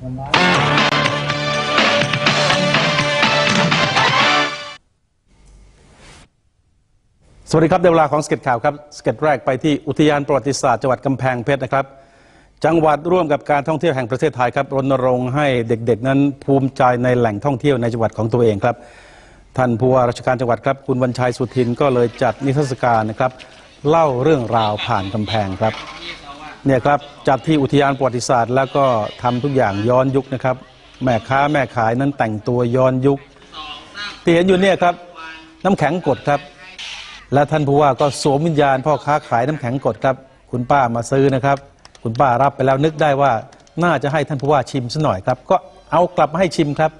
สวัสดีครับเดเวลาของสเก็ตข่าวครับสเก็ตแรกไปที่อุทยานประวัติศาสตร์จังหวัดกำแพงเพชรนะครับ จังหวัดร่วมกับการท่องเที่ยวแห่งประเทศไทยครับรณรงค์ให้เด็กๆ นั้นภูมิใจในแหล่งท่องเที่ยวในจังหวัดของตัวเองครับ ท่านผู้ว่าราชการจังหวัดครับ คุณวันชัยสุทินก็เลยจัดนิทรรศการนะครับ เล่าเรื่องราวผ่านกำแพงครับ เนี่ยครับจัดที่อุทยานประวัติศาสตร์ แล้วก็ทำทุกอย่างย้อนยุคนะครับ แม่ค้าแม่ขายนั้นแต่งตัวย้อนยุคที่เห็นอยู่เนี่ยครับ น้ำแข็งกดครับ และท่านผู้ว่าก็สวมวิญญาณพ่อค้าขายน้ำแข็งกดครับ คุณป้ามาซื้อนะครับ คุณป้ารับไปแล้วนึกได้ว่าน่าจะให้ท่านผู้ว่าชิมซะหน่อยครับ ก็เอากลับมาให้ชิมครับ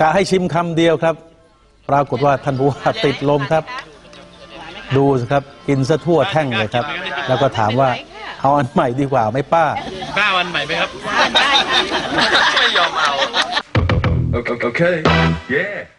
กะให้ชิมคำเดียวครับ ปรากฏว่าท่านผู้ว่าติดลมครับ ดูสิครับกินซะทั่วแท่งเลยครับ แล้วก็ถามว่า เอาอันใหม่ดีกว่าไหมป้า กล้าวันใหม่ไหมครับไม่ยอมเอา Okay. okay. Yeah.